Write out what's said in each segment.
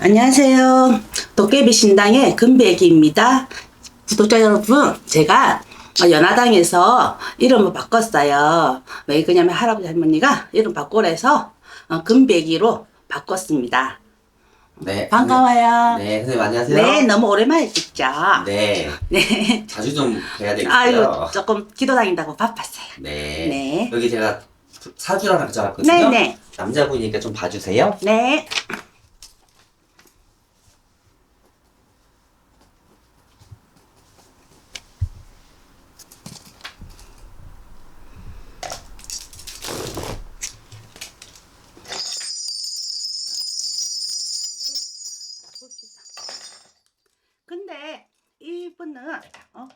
안녕하세요. 도깨비 신당의 금배기입니다. 구독자 여러분, 제가 연화당에서 이름을 바꿨어요. 왜 그러냐면 할아버지 할머니가 이름 바꾸래서 어, 금배기로 바꿨습니다. 네. 반가워요. 네, 선생님 안녕하세요. 네, 너무 오랜만에 찍죠. 네. 네. 자주 좀 뵈야 되겠어요. 아이고, 조금 기도 다닌다고 바빴어요. 네. 네. 여기 제가 사주라는 적었거든요. 네, 네. 남자분이니까 좀 봐주세요. 네. 근데 이분은 어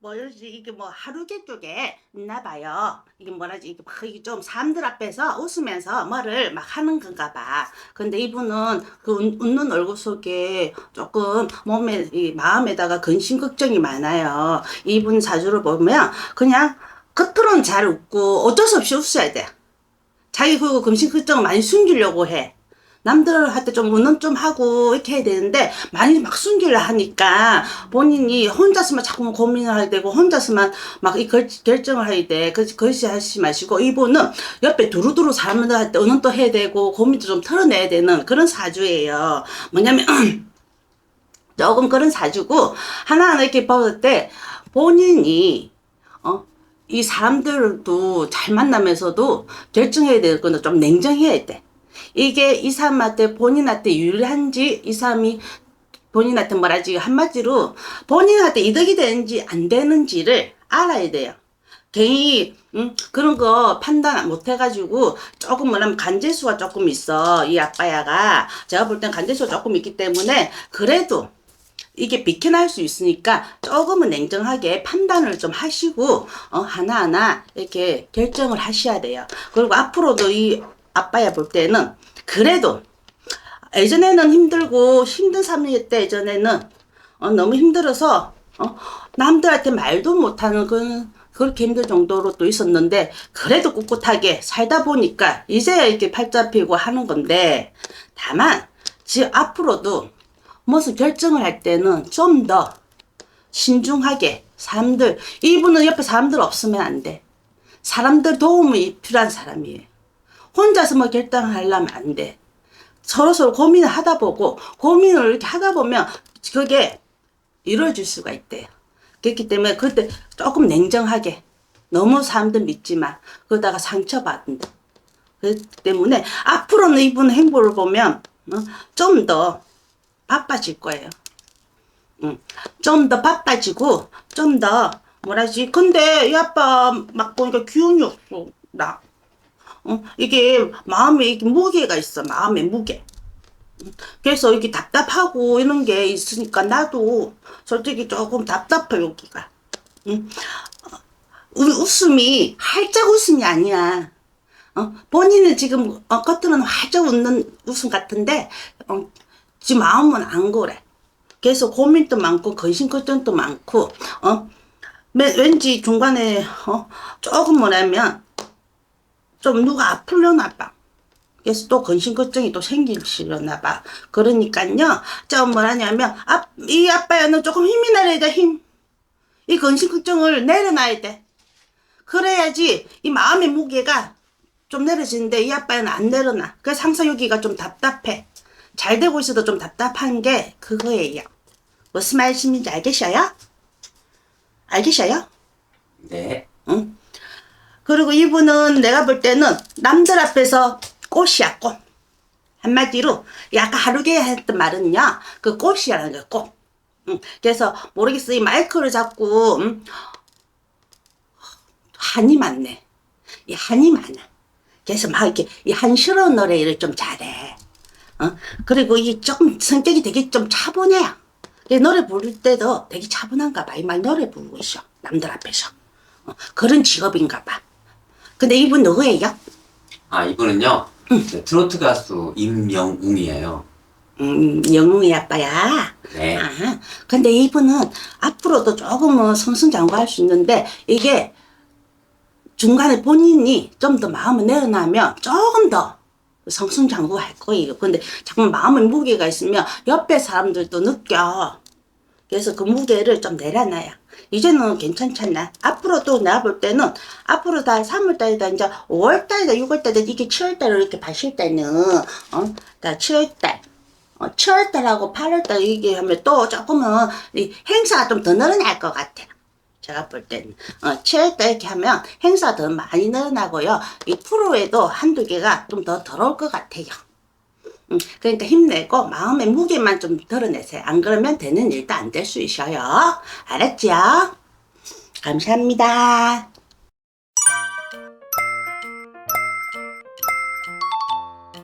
뭐지 이게 뭐 하루개 쪽에 있나 봐요. 이게 뭐라지 이게 막 이게 좀 사람들 앞에서 웃으면서 뭐를 막 하는 건가 봐. 근데 이분은 그 웃- 웃는 얼굴 속에 조금 몸에 이 마음에다가 근심 걱정이 많아요. 이분 사주를 보면 그냥 겉으로는 잘 웃고 어쩔 수 없이 웃어야 돼. 자기 그리고 근심 걱정 많이 숨기려고 해. 남들한테 좀 운은 좀 하고 이렇게 해야 되는데 많이 막 숨기려 하니까 본인이 혼자서만 자꾸 고민을 하게 되고 혼자서만 막 이 결정을 해야 돼. 그 그것이 하지 마시고 이분은 옆에 두루두루 사람들한테 은은 또 해야 되고 고민도 좀 털어내야 되는 그런 사주예요. 뭐냐면 조금 그런 사주고 하나하나 이렇게 봤을 때 본인이 어? 이 사람들도 잘 만나면서도 결정해야 될 거는 좀 냉정해야 돼. 이게 이 사람한테 본인한테 유리한지 이 사람이 본인한테 뭐라지 한마디로 본인한테 이득이 되는지 안 되는지를 알아야 돼요. 괜히 음, 그런 거 판단 못 해가지고 조금 뭐냐면 간제수가 조금 있어 이 아빠야가 제가 볼 땐 간제수가 조금 있기 때문에 그래도 이게 비켜날 수 있으니까 조금은 냉정하게 판단을 좀 하시고 어, 하나하나 이렇게 결정을 하셔야 돼요. 그리고 앞으로도 이 아빠야 볼 때는 그래도 예전에는 힘들고 힘든 삶일 때 예전에는 어, 너무 힘들어서 어, 남들한테 말도 못하는 그 그렇게 힘들 정도로 또 있었는데 그래도 꿋꿋하게 살다 보니까 이제야 이렇게 팔자 피고 하는 건데 다만 지금 앞으로도 무슨 결정을 할 때는 좀 더 신중하게 사람들 이분은 옆에 사람들 없으면 안 돼. 사람들 도움이 필요한 사람이에요. 혼자서 뭐 결정하려면 안 돼. 서로서로 고민을 하다 보고 고민을 이렇게 하다 보면 그게 이루어질 수가 있대요. 그렇기 때문에 그때 조금 냉정하게 너무 사람들 믿지 마. 그러다가 상처받는다. 그렇기 때문에 앞으로는 이분 행보를 보면 어, 좀더 바빠질 거예요. 음, 좀더 바빠지고 좀 더 뭐라지? 근데 이 아빠 막 보니까 기운이 없어. 나. 어, 이게 마음에 이게 무게가 있어. 마음에 무게. 음, 그래서 이게 답답하고 이런 게 있으니까 나도 솔직히 조금 답답해 여기가. 음, 어, 우- 웃음이 활짝 웃음이 아니야. 어, 본인은 지금 어, 겉으로는 활짝 웃는 웃음 같은데 어, 지금 마음은 안 그래. 그래서 고민도 많고 근심 걱정도 많고 어 매- 왠지 중간에 어 조금 뭐냐면 좀 누가 아플려나 봐. 그래서 또 근심 걱정이 또 생기려나 봐. 그러니까요. 좀 뭐라냐면 아, 이 아빠야는 조금 힘이 나야 돼 힘. 이 근심 걱정을 내려놔야 돼. 그래야지 이 마음의 무게가 좀 내려지는데 이 아빠는 안 내려놔. 그래서 항상 여기가 좀 답답해. 잘 되고 있어도 좀 답답한 게 그거예요. 무슨 말씀인지 알겠어요? 알겠어요? 네. 응? 그리고 이분은 내가 볼 때는 남들 앞에서 꽃이야, 꽃. 한마디로 약간 하루게 했던 말은요, 그 꽃이라는 거야, 꽃. 응. 그래서 모르겠어. 이 마이크를 잡고, 음, 한이 많네. 이 한이 많아. 그래서 막 이렇게 이 한스러운 노래를 좀 잘해. 어? 그리고 이 조금 성격이 되게 좀 차분해요. 이 노래 부를 때도 되게 차분한가 봐. 이 말 노래 부르고 있어. 남들 앞에서. 어, 그런 직업인가 봐. 근데 이분 누구예요? 아, 이분은요. 네, 트로트 가수 임영웅이에요. 음, 영웅이 아빠야. 네. 아, 근데 이분은 앞으로도 조금은 승승장구할 수 있는데 이게 중간에 본인이 좀 더 마음을 내려놔면 조금 더 성승장구할 거예요. 근데 자꾸 마음에 무게가 있으면 옆에 사람들도 느껴. 그래서 그 무게를 좀 내려놔요. 이제는 괜찮잖아. 앞으로도 내가 볼 때는 앞으로 다 3월달이다 이제 5월달이다 6월달이다 이게 7월달로 이렇게 가실 때는 어, 다 7월달 어, 7월달하고 8월달 이게 하면 또 조금은 이 행사가 좀 더 늘어날 것 같아. 제가 볼 때는 어, 7월달 이렇게 하면 행사 더 많이 늘어나고요. 이 프로에도 한두 개가 좀 더 들어올 것 같아요. 음, 그러니까 힘내고 마음의 무게만 좀 덜어내세요. 안 그러면 되는 일도 안 될 수 있어요. 알았지요? 감사합니다.